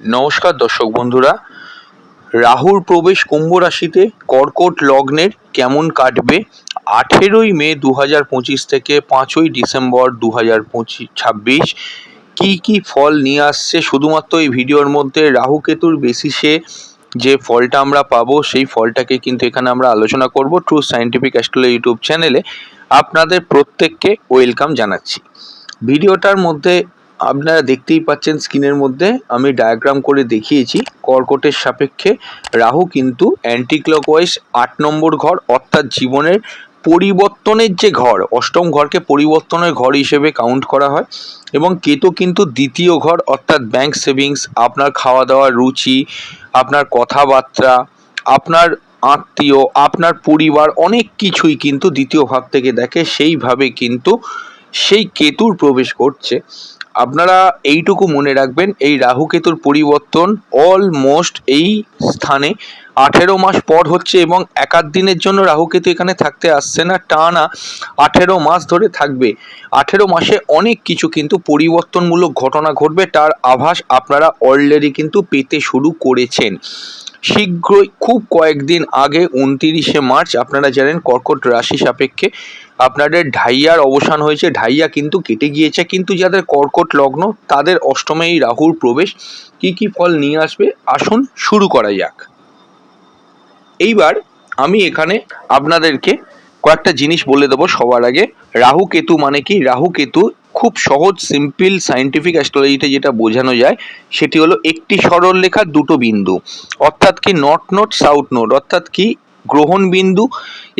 নমস্কার দর্শক বন্ধুরা। রাহুর প্রবেশ কুম্ভ রাশিতে কর্কট লগ্নের কেমন কাটবে? আঠেরোই মে দু হাজার পঁচিশ থেকে পাঁচই ডিসেম্বর দু হাজার পঁচিশ ছাব্বিশ কী কী ফল নিয়ে আসছে? শুধুমাত্র এই ভিডিওর মধ্যে রাহু কেতুর বেসিসে যে ফলটা আমরা পাবো, সেই ফলটাকে কিন্তু এখানে আমরা আলোচনা করব ট্রু সায়েন্টিফিক অ্যাস্ট্রোলজি ইউটিউব চ্যানেলে আপনাদের প্রত্যেককে ওয়েলকাম জানাচ্ছি। ভিডিওটার মধ্যে আপনারা দেখতেই পাচ্ছেন স্ক্রিনের মধ্যে আমি ডায়াগ্রাম করে দেখিয়েছি। কর্কটের সাপেক্ষে রাহু কিন্তু অ্যান্টি ক্লকওয়াইজ আট নম্বর ঘর অর্থাৎ জীবনের পরিবর্তনের যে ঘর, অষ্টম ঘরকে পরিবর্তনের ঘর হিসেবে কাউন্ট করা হয় এবং কেতু কিন্তু দ্বিতীয় ঘর অর্থাৎ ব্যাংক সেভিংস আপনার খাওয়া দাওয়ার রুচি, আপনার কথাবার্তা, আপনার আত্মীয়, আপনার পরিবার, অনেক কিছুই কিন্তু দ্বিতীয় ভাব থেকে দেখে সেইভাবে কিন্তু সেই কেতুর প্রবেশ করছে। আপনারা এইটুকু মনে রাখবেন, এই রাহু কেতুর পরিবর্তন অলমোস্ট এই স্থানে আঠেরো মাস পর হচ্ছে এবং এক আধ দিনের জন্য রাহু কেতু এখানে থাকতে আসছে না, টানা আঠেরো মাস ধরে থাকবে। আঠেরো মাসে অনেক কিছু কিন্তু পরিবর্তনমূলক ঘটনা ঘটবে, তার আভাস আপনারা অলরেডি কিন্তু পেতে শুরু করেছেন। শীঘ্রই খুব কয়েকদিন আগে উনতিরিশে মার্চ, আপনারা জানেন কর্কট রাশি সাপেক্ষে আপনাদের ঢাইয়ার অবসান হয়েছে। ঢাইয়া কিন্তু কেটে গিয়েছে, কিন্তু যাদের কর্কট লগ্ন, তাদের অষ্টমে এই রাহুর প্রবেশ। কি কি ফল নিয়ে আসবে? আসুন শুরু করা যাক। এইবার আমি এখানে আপনাদেরকে কয়েকটা জিনিস বলে দেবো সবার আগে। রাহু কেতু মানে কি? রাহু কেতু খুব সহজ সিম্পল সায়েন্টিফিক অ্যাস্ট্রোলজিতে যেটা বোঝানো যায়, সেটি হলো একটি সরল লেখার দুটো বিন্দু। অর্থাৎ কি নর্থ নোট সাউথ নোট অর্থাৎ কি গ্রহণ বিন্দু,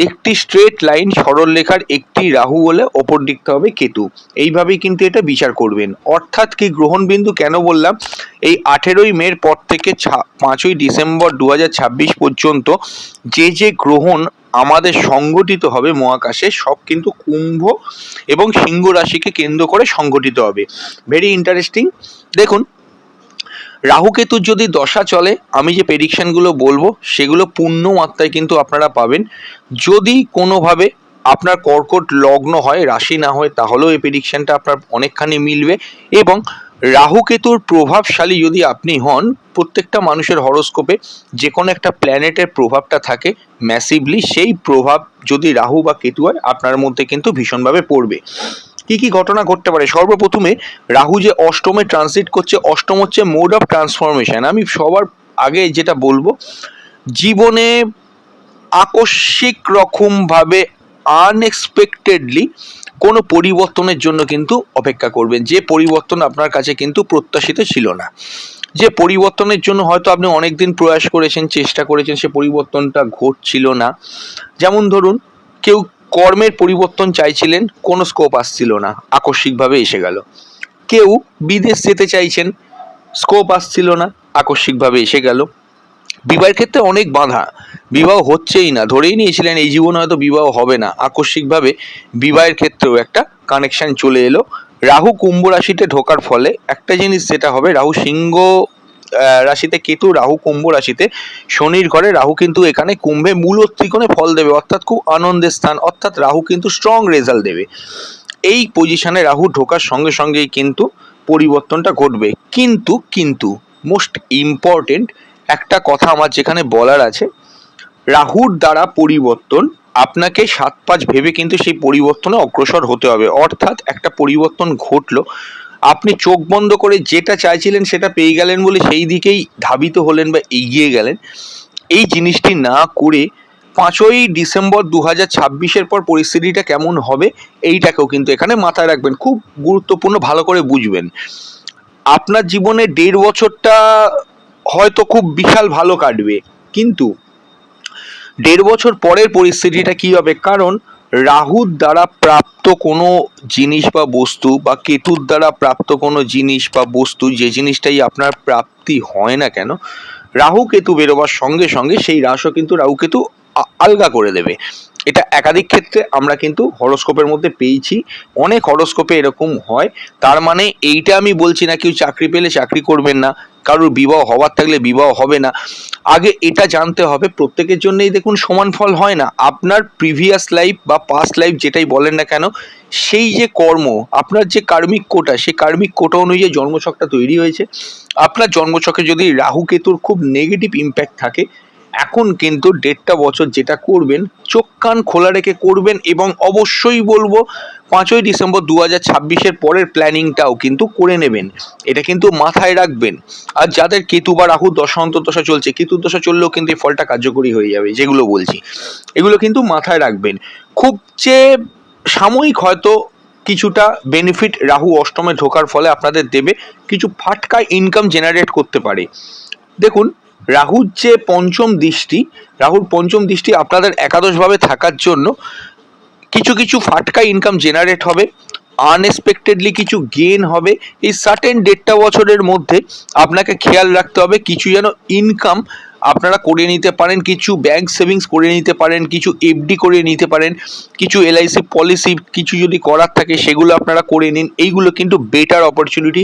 একটি স্ট্রেট লাইন সরল লেখার একটি রাহু বলে ওপর দিকতে হবে কেতু। এইভাবেই কিন্তু এটা বিচার করবেন। অর্থাৎ কি গ্রহণ বিন্দু কেন বললাম? এই আঠেরোই মের পর থেকে পাঁচই ডিসেম্বর দু পর্যন্ত যে যে গ্রহণ আমাদের সংগঠিত হবে মহাকাশে, সব কিন্তু কুম্ভ এবং সিংহ রাশিকে কেন্দ্র করে সংগঠিত হবে। ভেরি ইন্টারেস্টিং দেখুন, রাহু কেতুর যদি দশা চলে, আমি যে প্রেডিকশনগুলো বলব, সেগুলো পূর্ণ মাত্রায় কিন্তু আপনারা পাবেন। যদি কোনোভাবে আপনার কর্কট লগ্ন হয়, রাশি না হয়, তাহলেও এই প্রেডিকশনটা আপনার অনেকখানি মিলবে এবং রাহু কেতুর প্রভাবশালী যদি আপনি হন, প্রত্যেকটা মানুষের হরোস্কোপে যে কোনো একটা প্ল্যানেটের প্রভাবটা থাকে ম্যাসিভলি সেই প্রভাব যদি রাহু বা কেতু হয়, আপনার মধ্যে কিন্তু ভীষণভাবে পড়বে। কি কি ঘটনা ঘটতে পারে? সর্বপ্রথমে রাহু যে অষ্টমে ট্রানজিট করছে, অষ্টম হচ্ছে মোড অফ ট্রান্সফরমেশন আমি সবার আগে যেটা বলব, জীবনে আকস্মিক রকমভাবে আনএক্সপেক্টেডলি কোনো পরিবর্তনের জন্য কিন্তু অপেক্ষা করবেন। যে পরিবর্তন আপনার কাছে কিন্তু প্রত্যাশিত ছিল না। যে পরিবর্তনের জন্য হয়তো আপনি অনেক দিন প্রয়াস করেছেন, চেষ্টা করেছেন, সে পরিবর্তনটা ঘটছিল না। যেমন ধরুন, কেউ কর্মের পরিবর্তন চাইছিলেন, কোনো স্কোপ আসছিল না। আকস্মিকভাবে এসে গেল। কেউ বিদেশ যেতে চাইছেন স্কোপ আসছিল না, আকস্মিকভাবে এসে গেল। বিবাহের ক্ষেত্রে অনেক বাধা। বিবাহ হচ্ছেই না। ধরেই নিয়েছিলেন, এই জীবনে হয়তো বিবাহ হবে না। আকস্মিকভাবে বিবাহের ক্ষেত্রেও একটা কানেকশন চলে এলো। রাহু কুম্ভ রাশিতে ঢোকার ফলে একটা জিনিস যেটা হবে, রাহু সিংহ রাশিতে কেতু, রাহু কুম্ভ রাশিতে শনির ঘরে রাহু কিন্তু এখানে কুম্ভে মূল ত্রিকোণে ফল দেবে, অর্থাৎ খুব আনন্দের স্থান। অর্থাৎ রাহু কিন্তু স্ট্রং রেজাল্ট দেবে। এই পজিশনে রাহু ঢোকার সঙ্গে সঙ্গেই কিন্তু পরিবর্তনটা ঘটবে। কিন্তু কিন্তু মোস্ট ইম্পর্টেন্ট একটা কথা আমার যেখানে বলার আছে, রাহুর দ্বারা পরিবর্তন, আপনাকে সাত পাঁচ ভেবে কিন্তু সেই পরিবর্তনে অগ্রসর হতে হবে। অর্থাৎ একটা পরিবর্তন ঘটলো, আপনি চোখ বন্ধ করে যেটা চাইছিলেন সেটা পেয়ে গেলেন বলে সেই দিকেই ধাবিত হলেন বা এগিয়ে গেলেন। এই জিনিসটি না করে পাঁচই ডিসেম্বর দু হাজার ছাব্বিশের পর পরিস্থিতিটা কেমন হবে, এইটাকেও কিন্তু এখানে মাথায় রাখবেন। খুব গুরুত্বপূর্ণ, ভালো করে বুঝবেন। আপনার জীবনে দেড় বছরটা হয়তো খুব বিশাল ভালো কাটবে। কিন্তু দেড় বছর পরের পরিস্থিতিটা কী হবে? কারণ রাহুর দ্বারা প্রাপ্ত কোনো জিনিস বা বস্তু বা কেতুর দ্বারা প্রাপ্ত কোনো জিনিস বা বস্তু, যে জিনিসটাই আপনার প্রাপ্তি হয় না কেন, রাহু কেতু বেরোবার সঙ্গে সঙ্গে সেই রাশও কিন্তু রাহু কেতু আলগা করে দেবে। এটা একাধিক ক্ষেত্রে আমরা কিন্তু হরোস্কোপের মধ্যে পেয়েছি। অনেক হরোস্কোপে এরকম হয়। তার মানে এইটা আমি বলছি না কেউ চাকরি পেলে চাকরি করবেন না। কারোর বিবাহ হওয়ার থাকলে বিবাহ হবে না। আগে এটা জানতে হবে, প্রত্যেকের জন্যই দেখুন সমান ফল হয় না। আপনার প্রিভিয়াস লাইফ বা পাস্ট লাইফ যেটাই বলেন না কেন, সেই যে কর্ম, আপনার যে কার্মিক কোটা, সেই কার্মিক কোটা অনুযায়ী জন্মছকটা তৈরি হয়েছে। আপনার জন্মছকে যদি রাহু কেতুর খুব নেগেটিভ ইম্প্যাক্ট থাকে এখন কিন্তু দেড়টা বছর যেটা করবেন, চোখ কান খোলা রেখে করবেন এবং অবশ্যই বলব পাঁচই ডিসেম্বর দু হাজার ছাব্বিশের পরের প্ল্যানিংটাও কিন্তু করে নেবেন। এটা কিন্তু মাথায় রাখবেন। আর যাদের কেতু বা রাহু দশা চলছে কেতু দশা চললেও কিন্তু এই ফলটা কার্যকরী হয়ে যাবে, যেগুলো বলছি। এগুলো কিন্তু মাথায় রাখবেন। খুব যে সাময়িক হয়তো কিছুটা বেনিফিট রাহু অষ্টমে ঢোকার ফলে আপনাদের দেবে, কিছু ফাটকা ইনকাম জেনারেট করতে পারে। দেখুন রাহুর যে পঞ্চম দৃষ্টি, রাহুর পঞ্চম দৃষ্টি আপনাদের একাদশভাবে থাকার জন্য কিছু কিছু ফাটকা ইনকাম জেনারেট হবে আনএক্সপেক্টেডলি কিছু গেন হবে, এই সার্টেন দেড়টা বছরের মধ্যে আপনাকে খেয়াল রাখতে হবে, কিছু যেন ইনকাম আপনারা করে নিতে পারেন, কিছু ব্যাংক সেভিংস করে নিতে পারেন, কিছু এফডি করে নিতে পারেন, কিছু এলআইসি পলিসি কিছু যদি করার থাকে সেগুলো আপনারা করে নিন, এইগুলো কিন্তু বেটার অপরচুনিটি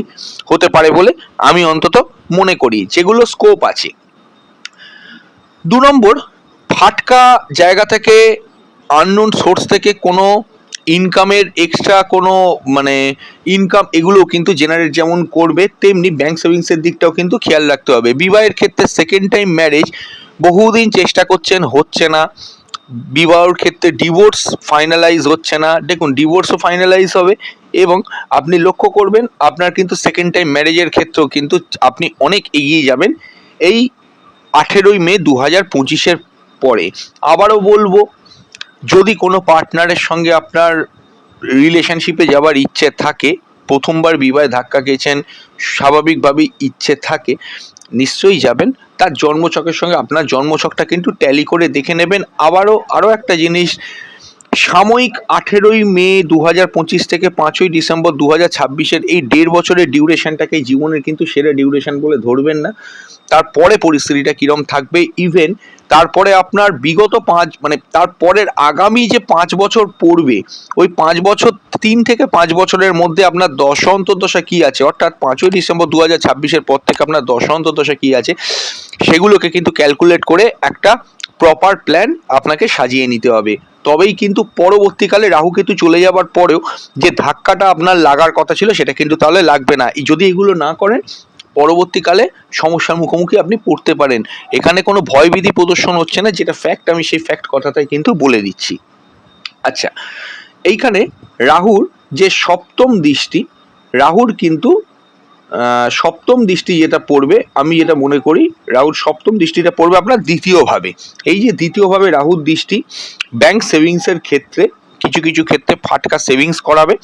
হতে পারে বলে আমি অন্তত মনে করি, যেগুলো স্কোপ আছে। দু নম্বর, ফাটকা জায়গা থেকে আননোন সোর্স থেকে কোনো ইনকামের এক্সট্রা কোনো মানে ইনকাম এগুলো কিন্তু জেনারেট যেমন করবে, তেমনি ব্যাংক সেভিংসের দিকটাও কিন্তু খেয়াল রাখতে হবে। বিবাহের ক্ষেত্রে সেকেন্ড টাইম ম্যারেজ বহুদিন চেষ্টা করছেন, হচ্ছে না। বিবাহর ক্ষেত্রে ডিভোর্স ফাইনালাইজ হচ্ছে না। দেখুন ডিভোর্সও ফাইনালাইজ হবে এবং আপনি লক্ষ্য করবেন, আপনার কিন্তু সেকেন্ড টাইম ম্যারেজের ক্ষেত্রেও কিন্তু আপনি অনেক এগিয়ে যাবেন। এই আঠেরোই মে দু হাজার পঁচিশের পরে। আবারও বলব, যদি কোনো পার্টনারের সঙ্গে আপনার রিলেশনশিপে যাবার ইচ্ছে থাকে, প্রথমবার বিবাহে ধাক্কা খেয়েছেন, স্বাভাবিকভাবেই ইচ্ছে থাকে, নিশ্চয়ই যাবেন। তার জন্মছকের সঙ্গে আপনার জন্মছকটা কিন্তু ট্যালি করে দেখে নেবেন। আবারও আরও একটা জিনিস সাময়িক আঠেরোই মে দু হাজার পঁচিশ থেকে পাঁচই ডিসেম্বর দু হাজার ছাব্বিশের এই দেড় বছরের ডিউরেশনটাকে জীবনের কিন্তু সেরা ডিউরেশন বলে ধরবেন না। তারপরে পরিস্থিতিটা কীরম থাকবে? ইভেন তারপরে আপনার বিগত পাঁচ মানে তারপরের আগামী যে পাঁচ বছর পড়বে, ওই পাঁচ বছর, তিন থেকে পাঁচ বছরের মধ্যে আপনার দশ অন্তর্দশা কী আছে? অর্থাৎ পাঁচই ডিসেম্বর দু হাজার ছাব্বিশের পর থেকে আপনার দশ অন্তর্দশা কী আছে? সেগুলোকে কিন্তু ক্যালকুলেট করে একটা প্রপার প্ল্যান আপনাকে সাজিয়ে নিতে হবে। তবেই কিন্তু পরবর্তীকালে রাহু কেতু চলে যাবার পরেও যে ধাক্কাটা আপনার লাগার কথা ছিল সেটা কিন্তু তাহলে লাগবে না। যদি এগুলো না করেন, পরবর্তীকালে সমস্যার মুখোমুখি আপনি পড়তে পারেন। এখানে কোনো ভয়ভীতি প্রদর্শন হচ্ছে না, যেটা ফ্যাক্ট আমি সেই ফ্যাক্ট কথাটাই কিন্তু বলে দিচ্ছি। আচ্ছা এইখানে রাহুর যে সপ্তম দৃষ্টি, রাহুর কিন্তু সপ্তম দৃষ্টি যেটা পড়বে, আমি যেটা মনে করি রাহুর সপ্তম দৃষ্টিটা পড়বে আপনার দ্বিতীয়ভাবে। এই যে দ্বিতীয়ভাবে রাহুর দৃষ্টি ব্যাংক সেভিংসের ক্ষেত্রে কিছু কিছু ক্ষেত্রে ফাটকা সেভিংস করাবে।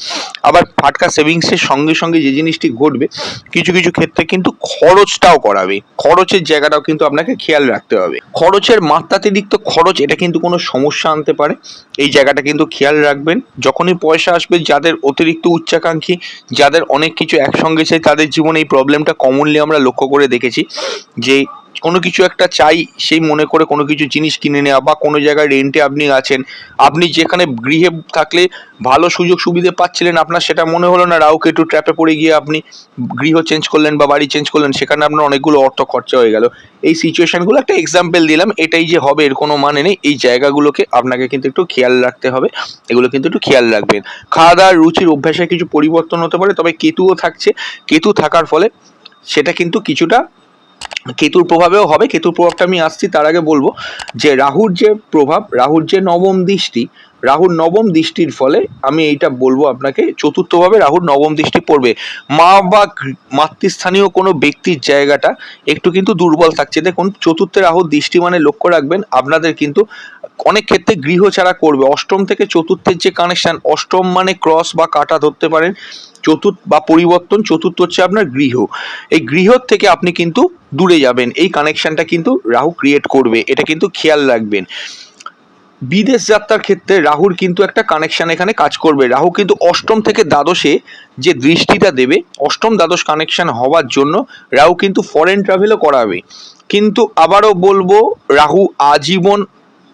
আবার ফাটকা সেভিংসের সঙ্গে সঙ্গে যে জিনিসটি ঘটবে, কিছু কিছু ক্ষেত্রে কিন্তু খরচটাও করাবে। খরচের জায়গাটাও কিন্তু আপনাকে খেয়াল রাখতে হবে। খরচের মাত্রাতিরিক্ত খরচ, এটা কিন্তু কোনো সমস্যা আনতে পারে। এই জায়গাটা কিন্তু খেয়াল রাখবেন। যখনই পয়সা আসবে, যাদের অতিরিক্ত উচ্চাকাঙ্ক্ষী, যাদের অনেক কিছু একসঙ্গে চাই তাদের জীবনে এই প্রবলেমটা কমনলি আমরা লক্ষ্য করে দেখেছি যে কোনো কিছু একটা চাই, সেই মনে করে কোনো কিছু জিনিস কিনে নেওয়া বা কোনো জায়গায় রেন্টে আপনি আছেন, আপনি যেখানে গৃহে থাকলে ভালো সুযোগ সুবিধে পাচ্ছিলেন আপনার, সেটা মনে হলো না রাউকে একটু ট্র্যাপে পড়ে গিয়ে আপনি গৃহ চেঞ্জ করলেন বা বাড়ি চেঞ্জ করলেন, সেখানে আপনার অনেকগুলো অর্থ খরচা হয়ে গেল। এই সিচুয়েশনগুলো একটা এক্সাম্পল দিলাম, এটাই যে হবে এর কোনো মানে নেই, এই জায়গাগুলোকে আপনাকে কিন্তু একটু খেয়াল রাখতে হবে, এগুলো কিন্তু একটু খেয়াল রাখবেন। খাওয়া দাওয়ার রুচির অভ্যাসে কিছু পরিবর্তন হতে পারে, তবে কেতুও থাকছে, কেতু থাকার ফলে সেটা কিন্তু কিছুটা কেতুর প্রভাবেও হবে, কেতুর প্রভাবটা আমি আসছি তার আগে বলব যে রাহুর যে প্রভাব, রাহুর যে নবম দৃষ্টি রাহুর নবম দৃষ্টির ফলে আমি এইটা বলব আপনাকে, চতুর্থভাবে রাহুর নবম দৃষ্টি পড়বে। মা বা মাতৃস্থানীয় কোনো ব্যক্তির জায়গাটা একটু কিন্তু দুর্বল থাকছে। দেখুন, চতুর্থে রাহুর দৃষ্টি মানে লক্ষ্য রাখবেন, আপনাদের কিন্তু অনেক ক্ষেত্রে গৃহ ছাড়া করবে। অষ্টম থেকে চতুর্থের যে কানেকশন অষ্টম মানে ক্রস বা কাটা ধরতে পারেন। চতুর্থ বা পরিবর্তন, চতুর্থ হচ্ছে আপনার গৃহ। এই গৃহ থেকে আপনি কিন্তু দূরে যাবেন। এই কানেকশনটা কিন্তু রাহু ক্রিয়েট করবে। এটা কিন্তু খেয়াল রাখবেন। বিদেশ যাত্রার ক্ষেত্রে রাহুর কিন্তু একটা কানেকশন এখানে কাজ করবে। রাহু কিন্তু অষ্টম থেকে দ্বাদশে যে দৃষ্টিটা দেবে, অষ্টম দ্বাদশ কানেকশন হওয়ার জন্য রাহু কিন্তু ফরেন ট্রাভেলও করাবে। কিন্তু আবারও বলব, রাহু আজীবন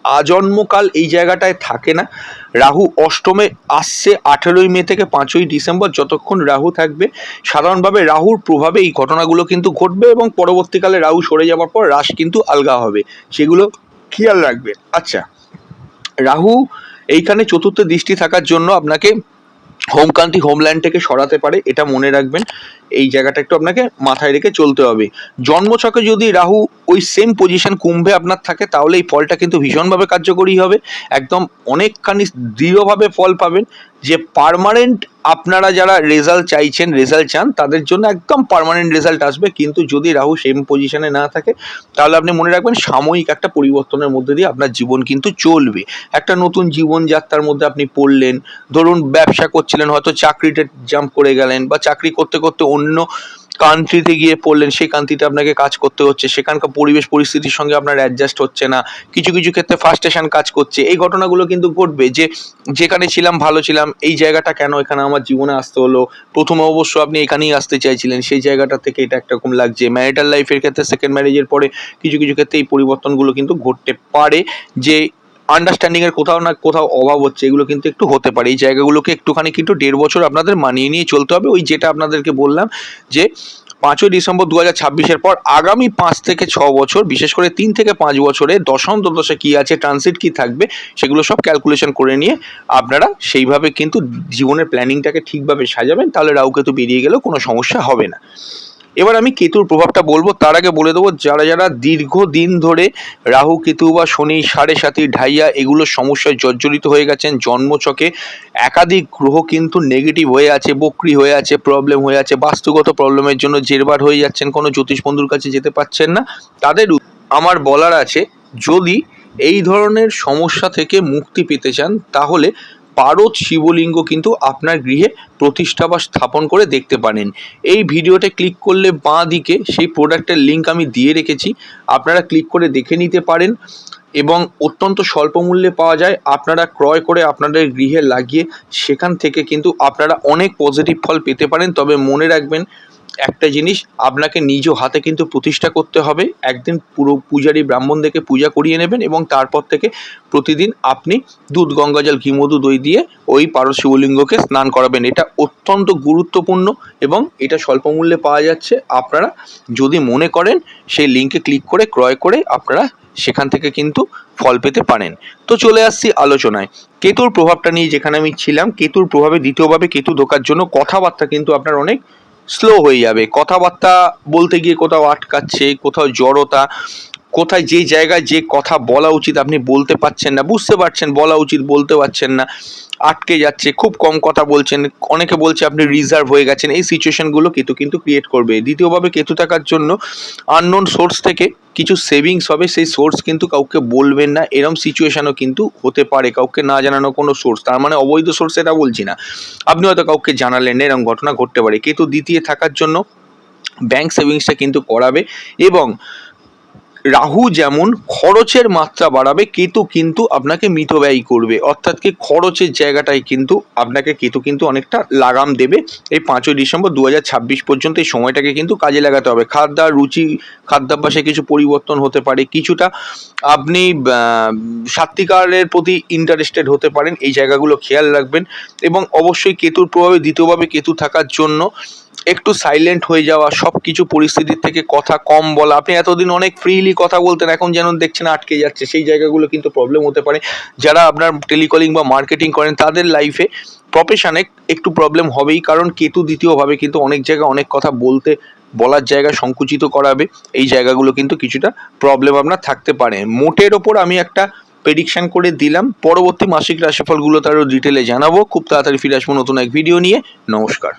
আজন্মকাল এই জায়গাটায় থাকে না। রাহু অষ্টমে আসছে আঠেরোই মে থেকে পাঁচই ডিসেম্বর যতক্ষণ রাহু থাকবে। সাধারণভাবে রাহুর প্রভাবে এই ঘটনাগুলো কিন্তু ঘটবে এবং পরবর্তীকালে রাহু সরে যাওয়ার পর রাশ কিন্তু আলগা হবে। সেগুলো খেয়াল রাখবে। আচ্ছা রাহু, এইখানে চতুর্থ দৃষ্টি থাকার জন্য আপনাকে হোমকান্তি, হোমল্যান্ড থেকে সরাতে পারে, এটা মনে রাখবেন। এই জায়গাটা একটু আপনাকে মাথায় রেখে চলতে হবে। জন্মছকে যদি রাহু ওই সেম পজিশন কুম্ভে আপনার থাকে, তাহলে এই ফলটা কিন্তু ভীষণভাবে কার্যকরী হবে। একদম অনেকখানি দৃঢ়ভাবে ফল পাবেন। যে পারমানেন্ট আপনারা যারা রেজাল্ট চাইছেন রেজাল্ট চান, তাদের জন্য একদম পারমানেন্ট রেজাল্ট আসবে। কিন্তু যদি রাহু সেম পজিশনে না থাকে, তাহলে আপনি মনে রাখবেন সাময়িক একটা পরিবর্তনের মধ্যে দিয়ে আপনার জীবন কিন্তু চলবে। একটা নতুন জীবনযাত্রার মধ্যে আপনি পড়লেন, ধরুন ব্যবসা করছিলেন, হয়তো চাকরিতে জাম্প করে গেলেন বা চাকরি করতে করতে অন্য কান্ট্রিতে গিয়ে পড়লেন, সেই কান্ট্রিতে আপনাকে কাজ করতে হচ্ছে, সেখানকার পরিবেশ পরিস্থিতির সঙ্গে আপনার অ্যাডজাস্ট হচ্ছে না, কিছু কিছু ক্ষেত্রে ফার্স্টেশন কাজ করছে। এই ঘটনাগুলো কিন্তু ঘটবে, যে যেখানে ছিলাম, ভালো ছিলাম, এই জায়গাটা কেন এখানে আমার জীবনে আসতে হলো? প্রথমে অবশ্য আপনি এখানেই আসতে চাইছিলেন, সেই জায়গাটা থেকে এটা একটা একরকম লাগছে। ম্যারিটাল লাইফের ক্ষেত্রে সেকেন্ড ম্যারেজের পরে কিছু কিছু ক্ষেত্রে এই পরিবর্তনগুলো কিন্তু ঘটতে পারে, যে আন্ডারস্ট্যান্ডিং এর কোথাও না কোথাও অভাব হচ্ছে, এগুলো কিন্তু একটু হতে পারে। এই জায়গাগুলোকে একটুখানি কিন্তু দেড় বছর আপনাদের মানিয়ে নিয়ে চলতে হবে। ওই যেটা আপনাদেরকে বললাম যে, পাঁচই ডিসেম্বর দু হাজার পর আগামী পাঁচ থেকে ছ বছর, বিশেষ করে তিন থেকে পাঁচ বছরে দশম দশে কী আছে ট্রানজিট কী থাকবে, সেগুলো সব ক্যালকুলেশন করে নিয়ে আপনারা সেইভাবে কিন্তু জীবনের প্ল্যানিংটাকে ঠিকভাবে সাজাবেন, তাহলে রাহু কেতু বেরিয়ে গেলেও কোনো সমস্যা হবে না। এবার আমি কেতুর প্রভাবটা বলব, তার আগে বলে দেবো, যারা যারা দীর্ঘদিন ধরে রাহু, কেতু বা শনি, সাড়ে সাতি, ঢাইয়া এগুলোর সমস্যায় জর্জরিত হয়ে গেছেন, জন্মচকে একাধিক গ্রহ কিন্তু নেগেটিভ হয়ে আছে, বক্রি হয়ে আছে প্রবলেম হয়ে আছে, বাস্তুগত প্রবলেমের জন্য জেরবার হয়ে যাচ্ছেন, কোনো জ্যোতিষ বন্ধুর কাছে যেতে পারছেন না। তাদের আমার বলার আছে, যদি এই ধরনের সমস্যা থেকে মুক্তি পেতে চান, তাহলে পারদ শিবলিঙ্গ কিন্তু আপনার গৃহে প্রতিষ্ঠা বা স্থাপন করে দেখতে পারেন। এই ভিডিওতে ক্লিক করলে বাঁ দিকে সেই প্রোডাক্টের লিঙ্ক আমি দিয়ে রেখেছি। আপনারা ক্লিক করে দেখে নিতে পারেন এবং অত্যন্ত স্বল্প মূল্যে পাওয়া যায়। আপনারা ক্রয় করে আপনাদের গৃহে লাগিয়ে সেখান থেকে কিন্তু আপনারা অনেক পজিটিভ ফল পেতে পারেন। তবে মনে রাখবেন একটা জিনিস আপনাকে নিজ হাতে কিন্তু প্রতিষ্ঠা করতে হবে। একদিন পুরো পূজারী ব্রাহ্মণ দেখে পূজা করিয়ে নেবেন এবং তারপর থেকে প্রতিদিন আপনি দুধ গঙ্গাজল ঘি, মধু, দই দিয়ে ওই পারদ শিবলিঙ্গকে স্নান করাবেন। এটা অত্যন্ত গুরুত্বপূর্ণ এবং এটা স্বল্প মূল্যে পাওয়া যাচ্ছে। আপনারা যদি মনে করেন সেই লিঙ্কে ক্লিক করে, ক্রয় করে আপনারা সেখান থেকে কিন্তু ফল পেতে পারেন। তো চলে আসছি আলোচনায়। কেতুর প্রভাবটা নিয়ে যেখানে আমি ছিলাম, কেতুর প্রভাবে, দ্বিতীয়ভাবে কেতু ঢোকার জন্য কথাবার্তা কিন্তু আপনার অনেক স্লো হয়ে যাবে। কথাবার্তা বলতে গিয়ে কোথাও আটকাচ্ছে কোথাও জড়তা কোথায় যে জায়গায় যে কথা বলা উচিত আপনি বলতে পারছেন না, বুঝতে পারছেন, বলা উচিত বলতে পারছেন না, আটকে যাচ্ছে, খুব কম কথা বলছেন, অনেকে বলছে আপনি রিজার্ভ হয়ে গেছেন, এই সিচুয়েশনগুলো কেতু কিন্তু ক্রিয়েট করবে। দ্বিতীয়ভাবে কেতু থাকার জন্য আননোন সোর্স থেকে কিছু সেভিংস হবে, সেই সোর্স কিন্তু কাউকে বলবেন না, এরম সিচুয়েশনও কিন্তু হতে পারে, কাউকে না জানানো কোনো সোর্স তার মানে অবৈধ সোর্স এটা বলছি না। আপনি হয়তো কাউকে জানালেন না এরকম ঘটনা ঘটতে পারে, কেতু দ্বিতীয় থাকার জন্য ব্যাংক সেভিংসটা কিন্তু করাবে এবং রাহু যেমন খরচের মাত্রা বাড়াবে, কেতু কিন্তু আপনাকে মিতব্যয়ী করবে। অর্থাৎ কি খরচের জায়গাটায় কিন্তু আপনাকে কেতু কিন্তু অনেকটা লাগাম দেবে। এই পাঁচই ডিসেম্বর দু হাজার ছাব্বিশ পর্যন্ত এই সময়টাকে কিন্তু কাজে লাগাতে হবে। খাদ্যার রুচি, খাদ্যাভ্যাসে কিছু পরিবর্তন হতে পারে, কিছুটা আপনি সাত্বিকারের প্রতি ইন্টারেস্টেড হতে পারেন, এই জায়গাগুলো খেয়াল রাখবেন। এবং অবশ্যই কেতুর প্রভাবে, দ্বিতীয়ভাবে কেতু থাকার জন্য একটু সাইলেন্ট হয়ে যাওয়া সব কিছু পরিস্থিতির থেকে কথা কম বলা। আপনি এতদিন অনেক ফ্রিলি কথা বলতেন, এখন যেন দেখছেন আটকে যাচ্ছে। সেই জায়গাগুলো কিন্তু প্রবলেম হতে পারে। যারা আপনার টেলিকলিং বা মার্কেটিং করেন, তাদের লাইফে প্রফেশনে একটু প্রবলেম হবেই। কারণ কেতু দ্বিতীয়ভাবে কিন্তু অনেক জায়গায় অনেক কথা বলতে, বলার জায়গা সংকুচিত করাবে। এই জায়গাগুলো কিন্তু কিছুটা প্রবলেম আপনার থাকতে পারে। মোটের ওপর আমি একটা প্রেডিকশান করে দিলাম। পরবর্তী মাসিক রাশিফলগুলো তারও ডিটেলে জানাব। খুব তাড়াতাড়ি ফিরে আসব নতুন এক ভিডিও নিয়ে। নমস্কার।